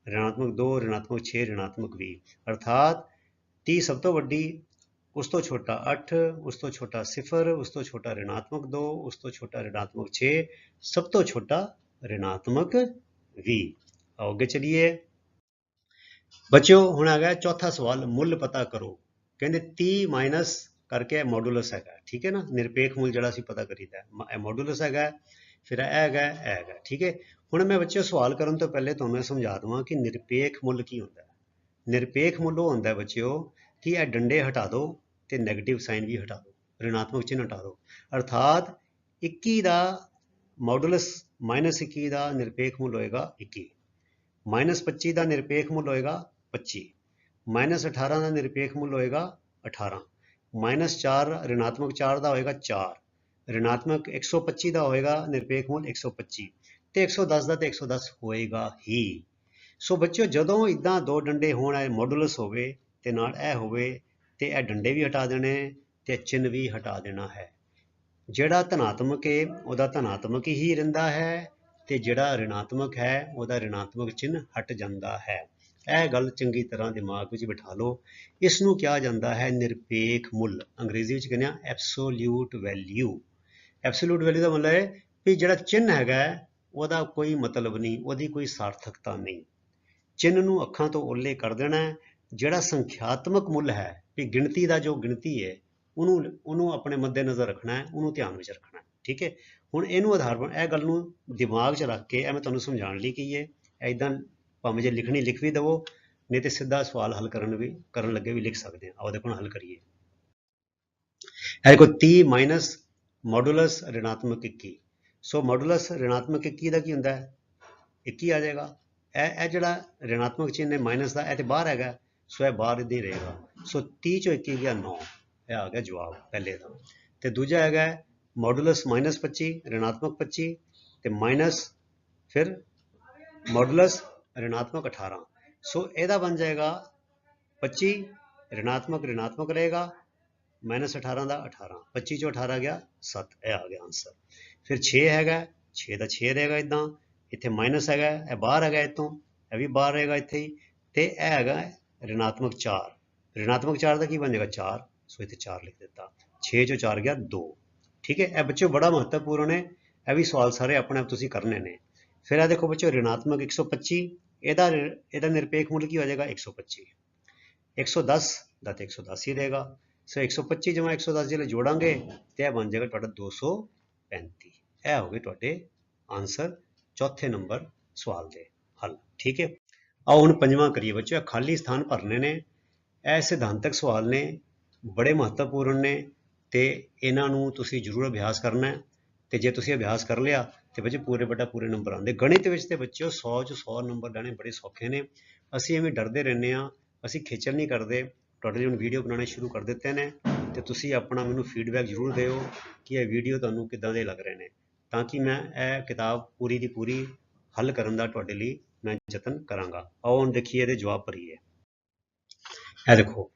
[SPEAKER 1] ਰਿਣਾਤਮਕ 2 ਰਿਣਾਤਮਕ 6 ਰਿਣਾਤਮਕ 20 ਅਰਥਾਤ 30 ਸਭ ਤੋਂ ਵੱਡੀ ਉਸ ਤੋਂ ਛੋਟਾ 8 ਉਸ ਤੋਂ ਛੋਟਾ ਸਿਫਰ ਉਸ ਤੋਂ ਛੋਟਾ ਰਿਣਾਤਮਕ 2 ਉਸ ਤੋਂ ਛੋਟਾ ਰਿਣਾਤਮਕ 6 ਸਭ ਤੋਂ ਛੋਟਾ ਰਿਣਾਤਮਕ 20 ਆਓ ਅੱਗੇ ਚਲੀਏ ਬੱਚਿਓ ਹੁਣ ਆ ਗਿਆ ਚੌਥਾ ਸਵਾਲ ਮੁੱਲ ਪਤਾ ਕਰੋ ਕਹਿੰਦੇ 30 ਮਾਈਨਸ ਕਰਕੇ ਇਹ ਮੋਡੂਲਸ ਹੈਗਾ ਠੀਕ ਹੈ ਨਾ ਨਿਰਪੇਖ ਮੁੱਲ ਜਿਹੜਾ ਅਸੀਂ ਪਤਾ ਕਰੀਦਾ ਹੈ। ਮ- ਇਹ ਮੋਡੂਲਸ ਹੈਗਾ ਫਿਰ ਇਹ ਹੈਗਾ ਇਹ ਹੈਗਾ, ਠੀਕ ਹੈ? ਹੁਣ ਮੈਂ ਬੱਚੇ ਸਵਾਲ ਕਰਨ ਤੋਂ ਪਹਿਲੇ ਤੁਹਾਨੂੰ ਇਹ ਸਮਝਾ ਦਵਾਂ ਕਿ ਨਿਰਪੇਖ ਮੁੱਲ ਕੀ ਹੁੰਦਾ ਹੈ? ਨਿਰਪੇਖ ਮੁੱਲ ਉਹ ਹੁੰਦਾ ਬੱਚਿਓ ਕਿ ਇਹ ਡੰਡੇ ਹਟਾ ਦਿਓ ਤੇ 네ਗੇਟਿਵ ਸਾਈਨ ਵੀ ਹਟਾ ਦਿਓ ਰਿਣਾਤਮਕ ਚਿੰਨ੍ਹ ਹਟਾ ਦਿਓ ਅਰਥਾਤ 21 ਦਾ ਮੋਡੂਲਸ -21 ਦਾ ਨਿਰਪੇਖ ਮੁੱਲ ਹੋਏਗਾ 21 -25 ਦਾ ਨਿਰਪੇਖ ਮੁੱਲ ਹੋਏਗਾ 25 -18 ਦਾ ਨਿਰਪੇਖ ਮੁੱਲ ਹੋਏਗਾ 18 -4 ਰਿਣਾਤਮਕ 4 ਦਾ ਹੋਏਗਾ 4 ਰਿਣਾਤਮਕ 125 ਦਾ ਹੋਏਗਾ ਨਿਰਪੇਖ ਮੁੱਲ 125 ਤੇ 110 ਦਾ ਤੇ 110 ਹੋਏਗਾ ਹੀ ਸੋ ਬੱਚਿਓ ਜਦੋਂ ਇਦਾਂ ਦੋ ਡੰਡੇ ਹੋਣ ਇਹ ਮੋਡੂਲਸ ਹੋਵੇ ਤੇ ਨਾਲ ਇਹ ਹੋਵੇ ਤੇ ਇਹ ਡੰਡੇ ਵੀ ਹਟਾ ਦੇਣੇ ਤੇ ਚਿੰਨ੍ਹ ਵੀ ਹਟਾ ਦੇਣਾ ਹੈ ਜਿਹੜਾ ਧਨਾਤਮਕ ਹੈ ਉਹਦਾ ਧਨਾਤਮਕ ਹੀ ਰਹਿੰਦਾ ਹੈ ਤੇ ਜਿਹੜਾ ਰਿਣਾਤਮਕ ਹੈ ਉਹਦਾ ਰਿਣਾਤਮਕ ਚਿੰਨ੍ਹ ਹਟ ਜਾਂਦਾ ਹੈ ਇਹ ਗੱਲ ਚੰਗੀ ਤਰ੍ਹਾਂ ਦਿਮਾਗ ਵਿੱਚ ਬਿਠਾ ਲਓ ਇਸ ਨੂੰ ਕਿਹਾ ਜਾਂਦਾ ਹੈ ਨਿਰਪੇਖ ਮੁੱਲ ਅੰਗਰੇਜ਼ੀ ਵਿੱਚ ਕਹਿੰਦੇ ਆ ਐਬਸੋਲਿਊਟ ਵੈਲਿਊ ਐਬਸੋਲਿਊਟ ਵੈਲਿਊ ਦਾ ਮਤਲਬ ਹੈ ਵੀ ਜਿਹੜਾ ਚਿੰਨ੍ਹ ਹੈਗਾ ਉਹਦਾ ਕੋਈ ਮਤਲਬ ਨਹੀਂ, ਉਹਦੀ ਕੋਈ ਸਾਰਥਕਤਾ ਨਹੀਂ। ਚਿੰਨ੍ਹ ਨੂੰ ਅੱਖਾਂ ਤੋਂ ਓਲੇ ਕਰ ਦੇਣਾ ਜਿਹੜਾ ਸੰਖਿਆਤਮਕ ਮੁੱਲ ਹੈ, ਵੀ ਗਿਣਤੀ ਦਾ ਜੋ ਗਿਣਤੀ ਹੈ, ਉਹਨੂੰ ਉਹਨੂੰ ਆਪਣੇ ਮੱਦੇ ਨਜ਼ਰ ਰੱਖਣਾ ਹੈ, ਉਹਨੂੰ ਧਿਆਨ ਵਿੱਚ ਰੱਖਣਾ ਹੈ, ਠੀਕ ਹੈ? ਹੁਣ ਇਹਨੂੰ ਆਧਾਰ ਬਣ, ਇਹ ਗੱਲ ਨੂੰ ਦਿਮਾਗ 'ਚ ਰੱਖ ਕੇ ਇਹ ਮੈਂ ਤੁਹਾਨੂੰ ਸਮਝਾਉਣ ਲਈ ਕਹੀ ਹੈ ਐਦਾਂ ਭਾਵੇਂ ਜੇ ਲਿਖਣੀ ਲਿਖ ਵੀ ਦਵੋ, ਨਹੀਂ ਤੇ ਸਿੱਧਾ ਸਵਾਲ ਹੱਲ ਕਰਨ ਵੀ, ਕਰਨ ਲੱਗੇ ਵੀ ਲਿਖ ਸਕਦੇ ਆ ਆਓ ਦੇਖੋ ਹੱਲ ਕਰੀਏ। ਇਹ ਦੇਖੋ 30 ਮਾਈਨਸ ਮੋਡੂਲਸ ਰਿਣਾਤਮਕ 21 ਸੋ ਮੋਡੂਲਸ ਰਿਣਾਤਮਕ 21 ਦਾ ਕੀ ਹੁੰਦਾ ਹੈ 21 ਆ ਜਾਏਗਾ ਇਹ ਇਹ ਜਿਹੜਾ ਰਿਣਾਤਮਕ ਚਿੰਨ੍ਹ ਹੈ ਮਾਈਨਸ ਦਾ ਇਹ ਤੇ ਬਾਹਰ ਹੈਗਾ ਸੋ ਇਹ ਬਾਹਰ ਹੀ ਰਹੇਗਾ ਸੋ 30 ਚੋਂ 21 ਗਿਆ 9 ਇਹ ਆ ਗਿਆ ਜਵਾਬ ਪਹਿਲੇ ਦਾ ਤੇ ਦੂਜਾ ਹੈਗਾ ਮੋਡੂਲਸ -25 ਰਿਣਾਤਮਕ 25 ਤੇ ਮਾਈਨਸ ਫਿਰ ਮੋਡੂਲਸ ਰਿਣਾਤਮਕ 18 ਸੋ ਇਹਦਾ ਬਣ ਜਾਏਗਾ 25 ਰਿਣਾਤਮਕ ਰਿਣਾਤਮਕ ਰਹੇਗਾ ਮਾਈਨਸ 18 ਦਾ 18 25 ਚੋਂ 18 ਗਿਆ 7 ਇਹ ਆ ਗਿਆ ਆਨਸਰ ਫਿਰ 6 ਹੈਗਾ 6 ਦਾ 6 ਰਹੇਗਾ ਇਦਾਂ ਇੱਥੇ ਮਾਈਨਸ ਹੈਗਾ, ਇਹ ਬਾਹਰ ਹੈਗਾ ਇਤੋਂ ਇਹ ਵੀ ਬਾਹਰ ਰਹੇਗਾ ਇੱਥੇ ਹੀ, ਤੇ ਇਹ ਹੈਗਾ ਰਿਣਾਤਮਕ 4 ਰਿਣਾਤਮਕ 4 ਦਾ ਕੀ ਬਣ ਜਾਏਗਾ? 4 ਸੋ ਇੱਥੇ 4 ਲਿਖ ਦਿੱਤਾ। 6 ਚੋਂ 4 ਗਿਆ 2 ਠੀਕ ਹੈ, ਇਹ ਬੱਚਿਓ ਬੜਾ ਮਹੱਤਵਪੂਰਨ ਹੈ, ਇਹ ਵੀ ਸਵਾਲ ਸਾਰੇ ਆਪਣੇ ਆਪ ਤੁਸੀਂ ਕਰਨੇ ਨੇ। ਫਿਰ ਇਹ ਦੇਖੋ ਬੱਚਿਓ ਰਿਣਾਤਮਕ 125 ਇਹਦਾ ਇਹਦਾ ਨਿਰਪੇਖ ਮੁੱਲ ਕੀ ਹੋ ਜਾਏਗਾ? 125 110 ਦਾ ਤੇ 110 ਹੀ ਰਹੇਗਾ। ਸੋ 125 ਜਮਾ 110 ਜਿਹੜੇ ਜੋੜਾਂਗੇ ਤੇ ਇਹ ਬਣ ਜਾਏਗਾ ਤੁਹਾਡਾ 235 ਇਹ ਹੋ ਗਏ ਤੁਹਾਡੇ ਆਨਸਰ ਚੌਥੇ ਨੰਬਰ ਸਵਾਲ ਦੇ ਹੱਲ। ਠੀਕ ਹੈ? ਆਓ ਹੁਣ ਪੰਜਵਾਂ ਕਰੀਏ ਬੱਚਿਓ ਖਾਲੀ ਸਥਾਨ ਭਰਨੇ ਨੇ। ਇਹ ਸਿਧਾਂਤਕ ਸਵਾਲ ਨੇ, ਬੜੇ ਮਹੱਤਵਪੂਰਨ ਨੇ ਤੇ ਇਹਨਾਂ ਨੂੰ ਤੁਸੀਂ ਜ਼ਰੂਰ ਅਭਿਆਸ ਕਰਨਾ ਹੈ। ਤੇ ਜੇ ਤੁਸੀਂ ਅਭਿਆਸ ਕਰ ਲਿਆ ਤੇ ਬੱਚੇ ਪੂਰੇ ਬਟਾ ਪੂਰੇ ਨੰਬਰ ਆਉਂਦੇ। ਗਣਿਤ ਵਿੱਚ ਤੇ ਬੱਚਿਓ 100 ਚ 100 ਨੰਬਰ ਲੈਣੇ ਬੜੇ ਸੌਖੇ ਨੇ। ਅਸੀਂ ਐਵੇਂ ਡਰਦੇ ਰਹਿੰਦੇ ਆ ਅਸੀਂ ਖੇਚਲ ਨਹੀਂ ਕਰਦੇ। ਤੁਹਾਡੇ ਲਈ ਹੁਣ ਵੀਡੀਓ ਬਣਾਉਣੇ ਸ਼ੁਰੂ ਕਰ ਦਿੱਤੇ ਨੇ ਤੇ ਤੁਸੀਂ ਆਪਣਾ ਮੈਨੂੰ ਫੀਡਬੈਕ ਜ਼ਰੂਰ ਦਿਓ ਕਿ ਇਹ ਵੀਡੀਓ ਤੁਹਾਨੂੰ ਕਿੱਦਾਂ ਦੇ ਲੱਗ ਰਹੇ ਨੇ। ਤਾਂ ਕਿ ਮੈਂ ਇਹ ਕਿਤਾਬ ਪੂਰੀ ਦੀ ਪੂਰੀ ਹੱਲ ਕਰਨ ਦਾ ਤੁਹਾਡੇ ਲਈ ਮੈਂ ਯਤਨ ਕਰਾਂਗਾ। ਆਓ ਹੁਣ ਦੇਖੀਏ ਇਹਦੇ ਜਵਾਬ ਭਰੀਏ। ਇਹ ਦੇਖੋ,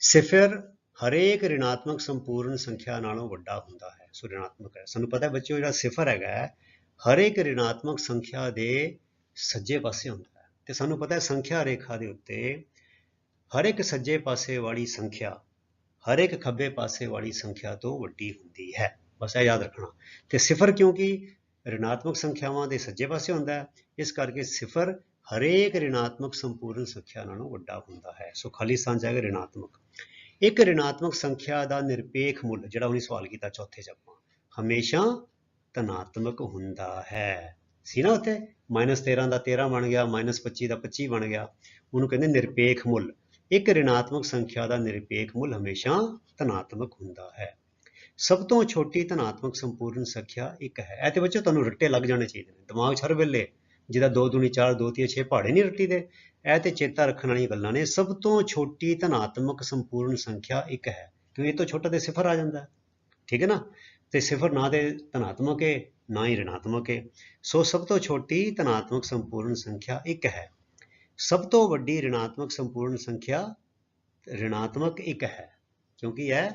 [SPEAKER 1] ਸਿਫਰ ਹਰੇਕ ਰਿਣਾਤਮਕ ਸੰਪੂਰਨ ਸੰਖਿਆ ਨਾਲੋਂ ਵੱਡਾ ਹੁੰਦਾ ਹੈ ਸੋ ਰਿਣਾਤਮਕ ਹੈ। ਸਾਨੂੰ ਪਤਾ ਹੈ ਬੱਚਿਓ, ਜਿਹੜਾ ਸਿਫਰ ਹੈਗਾ ਹਰੇਕ ਰਿਣਾਤਮਕ ਸੰਖਿਆ ਦੇ ਸੱਜੇ ਪਾਸੇ ਹੁੰਦਾ ਹੈ। ਤੇ ਸਾਨੂੰ ਪਤਾ ਹੈ ਸੰਖਿਆ ਰੇਖਾ ਦੇ ਉੱਤੇ ਹਰ ਇੱਕ ਸੱਜੇ ਪਾਸੇ ਵਾਲੀ ਸੰਖਿਆ, ਹਰ ਇੱਕ ਖੱਬੇ ਪਾਸੇ ਵਾਲੀ ਸੰਖਿਆ ਤੋਂ ਵੱਡੀ ਹੁੰਦੀ ਹੈ। ਬਸ ਇਹ ਯਾਦ ਰੱਖਣਾ। ਤੇ ਸਿਫਰ ਕਿਉਂਕਿ ਰਿਣਾਤਮਕ ਸੰਖਿਆਵਾਂ ਦੇ ਸੱਜੇ ਪਾਸੇ ਹੁੰਦਾ ਹੈ, ਇਸ ਕਰਕੇ ਸਿਫਰ ਹਰੇਕ ਰਿਣਾਤਮਕ ਸੰਪੂਰਨ ਸੰਖਿਆ ਨਾਲੋਂ ਵੱਡਾ ਹੁੰਦਾ ਹੈ। ਸੋ ਖਾਲੀ ਸਥਾਨ ਜਾਏਗਾ ਰਿਣਾਤਮਕ। ਇੱਕ ਰਿਣਾਤਮਕ ਸੰਖਿਆ ਦਾ ਨਿਰਪੇਖ ਮੁੱਲ, ਜਿਹੜਾ ਉਹਨੇ ਸਵਾਲ ਕੀਤਾ ਚੌਥੇ ਚ ਆਪਾਂ, ਹਮੇਸ਼ਾ ਧਨਾਤਮਕ ਹੁੰਦਾ ਹੈ। ਸੀ ਨਾ ਉੱਥੇ? -13 ਦਾ 13 ਬਣ ਗਿਆ -25 ਦਾ 25 ਬਣ ਗਿਆ। ਉਹਨੂੰ ਕਹਿੰਦੇ ਨਿਰਪੇਖ ਮੁੱਲ। ਇੱਕ ਰਿਣਾਤਮਕ ਸੰਖਿਆ ਦਾ ਨਿਰਪੇਖ ਮੁੱਲ ਹਮੇਸ਼ਾ ਧਨਾਤਮਕ ਹੁੰਦਾ ਹੈ। ਸਭ ਤੋਂ ਛੋਟੀ ਧਨਾਤਮਕ ਸੰਪੂਰਨ ਸੰਖਿਆ ਇੱਕ ਹੈ। ਇਹ ਤੇ ਬੱਚੋ ਤੁਹਾਨੂੰ ਰੱਟੇ ਲੱਗ ਜਾਣੇ ਚਾਹੀਦੇ ਨੇ। ਦਿਮਾਗ 'ਚ ਹਰ ਵੇਲੇ ਜਿਹਦਾ 2 ਦੂਣੀ 4 2 3 6 ਪਹਾੜੇ ਨਹੀਂ ਰੱਟੀ ਦੇ। ਇਹ ਤੇ ਚੇਤਾ ਰੱਖਣ ਵਾਲੀਆਂ ਗੱਲਾਂ ਨੇ। ਸਭ ਤੋਂ ਛੋਟੀ ਧਨਾਤਮਕ ਸੰਪੂਰਨ ਸੰਖਿਆ ਇੱਕ ਹੈ। ਕਿਉਂਕਿ ਇਹ ਤੋਂ ਛੋਟਾ ਤੇ ਸਿਫਰ ਆ ਜਾਂਦਾ ਠੀਕ ਹੈ ਨਾ? ਤੇ ਸਿਫਰ ਨਾ ਤੇ ਧਨਾਤਮਕ ਹੈ ਨਾ ਹੀ ਰਿਣਾਤਮਕ ਹੈ ਸੋ ਸਭ ਤੋਂ ਛੋਟੀ ਧਨਾਤਮਕ ਸੰਪੂਰਨ ਸੰਖਿਆ ਇੱਕ ਹੈ। ਸਭ ਤੋਂ ਵੱਡੀ ਰਿਣਾਤਮਕ ਸੰਪੂਰਨ ਸੰਖਿਆ ਰਿਣਾਤਮਕ ਇੱਕ ਹੈ, ਕਿਉਂਕਿ ਇਹ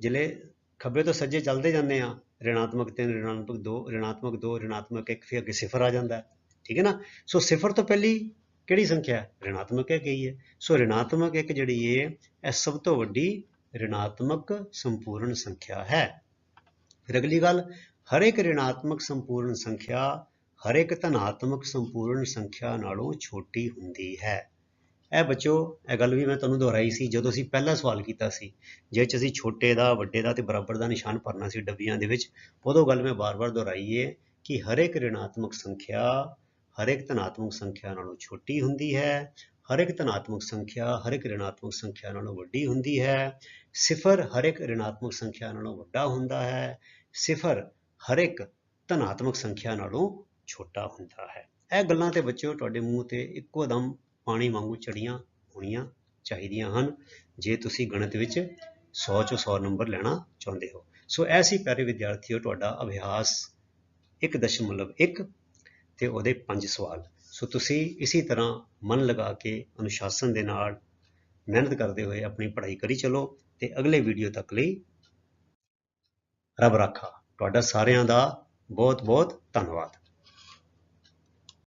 [SPEAKER 1] ਜਿਹੜੇ ਖੱਬੇ ਤੋਂ ਸੱਜੇ ਚੱਲਦੇ ਜਾਂਦੇ ਆ, ਰਿਣਾਤਮਕ 3 ਰਿਣਾਤਮਕ 2 ਰਿਣਾਤਮਕ 2 ਰਿਣਾਤਮਕ 1 ਫਿਰ ਅੱਗੇ ਸਿਫਰ ਆ ਜਾਂਦਾ ਠੀਕ ਹੈ ਨਾ? ਸੋ ਸਿਫਰ ਤੋਂ ਪਹਿਲੀ ਕਿਹੜੀ ਸੰਖਿਆ? ਹੈ ਰਿਣਾਤਮਕ ਹੈ ਕਹੀ ਹੈ। ਸੋ ਰਿਣਾਤਮਕ ਇੱਕ ਜਿਹੜੀ ਹੈ ਇਹ ਸਭ ਤੋਂ ਵੱਡੀ ਰਿਣਾਤਮਕ ਸੰਪੂਰਨ ਸੰਖਿਆ ਹੈ। ਫਿਰ ਅਗਲੀ ਗੱਲ ਹਰ ਇੱਕ ਰਿਣਾਤਮਕ ਸੰਪੂਰਨ ਸੰਖਿਆ ਹਰ ਇੱਕ ਧਨਾਤਮਕ ਸੰਪੂਰਨ ਸੰਖਿਆ ਨਾਲੋਂ ਛੋਟੀ ਹੁੰਦੀ ਹੈ। ਇਹ ਬੱਚੋ ਇਹ ਗੱਲ ਵੀ ਮੈਂ ਤੁਹਾਨੂੰ ਦੁਹਰਾਈ ਸੀ, ਜਦੋਂ ਅਸੀਂ ਪਹਿਲਾ ਸਵਾਲ ਕੀਤਾ ਸੀ, ਜਿਹ 'ਚ ਅਸੀਂ ਛੋਟੇ ਦਾ, ਵੱਡੇ ਦਾ ਤੇ ਬਰਾਬਰ ਦਾ ਨਿਸ਼ਾਨ ਭਰਨਾ ਸੀ ਡੱਬੀਆਂ ਦੇ ਵਿੱਚ, ਉਦੋਂ ਗੱਲ ਮੈਂ ਬਾਰ-ਬਾਰ ਦੁਹਰਾਈ ਹੈ ਕਿ ਹਰ ਇੱਕ ਰਿਣਾਤਮਕ ਸੰਖਿਆ, ਹਰ ਇੱਕ ਧਨਾਤਮਕ ਸੰਖਿਆ ਨਾਲੋਂ ਛੋਟੀ ਹੁੰਦੀ ਹੈ, ਹਰ ਇੱਕ ਧਨਾਤਮਕ ਸੰਖਿਆ, ਹਰ ਇੱਕ ਰਿਣਾਤਮਕ ਸੰਖਿਆ ਨਾਲੋਂ ਵੱਡੀ ਹੁੰਦੀ ਹੈ, ਸਿਫਰ ਹਰ ਇੱਕ ਰਿਣਾਤਮਕ ਸੰਖਿਆ ਨਾਲੋਂ ਵੱਡਾ ਹੁੰਦਾ ਹੈ, ਸਿਫਰ ਹਰ ਇੱਕ ਧਨਾਤਮਕ ਸੰਖਿਆ ਨਾਲੋਂ ਛੋਟਾ ਹੁੰਦਾ ਹੈ। ਇਹ ਗੱਲਾਂ ਤੇ ਬੱਚਿਓ, ਤੁਹਾਡੇ ਮੂੰਹ ਤੇ ਇੱਕੋ ਦਮ ਪਾਣੀ ਵਾਂਗੂ ਚੜੀਆਂ ਹੋਣੀਆਂ ਚਾਹੀਦੀਆਂ ਹਨ। ਜੇ ਤੁਸੀਂ ਗਣਿਤ ਵਿੱਚ 100 ਚੋਂ 100 ਨੰਬਰ ਲੈਣਾ ਚਾਹੁੰਦੇ ਹੋ। ਸੋ ਐਸੀ ਪਿਆਰੇ ਵਿਦਿਆਰਥੀਓ, ਤੁਹਾਡਾ ਅਭਿਆਸ 1.1 ਤੇ ਉਹਦੇ 5 ਸਵਾਲ। ਸੋ ਤੁਸੀਂ ਇਸੇ ਤਰ੍ਹਾਂ ਮਨ ਲਗਾ ਕੇ ਅਨੁਸ਼ਾਸਨ ਦੇ ਨਾਲ ਮਿਹਨਤ ਕਰਦੇ ਹੋਏ ਆਪਣੀ ਪੜ੍ਹਾਈ ਕਰੀ ਚਲੋ ਤੇ ਅਗਲੇ ਵੀਡੀਓ ਤੱਕ ਲਈ ਰੱਬ ਰਾਖਾ। ਤੁਹਾਡਾ ਸਾਰਿਆਂ ਦਾ ਬਹੁਤ ਬਹੁਤ ਧੰਨਵਾਦ।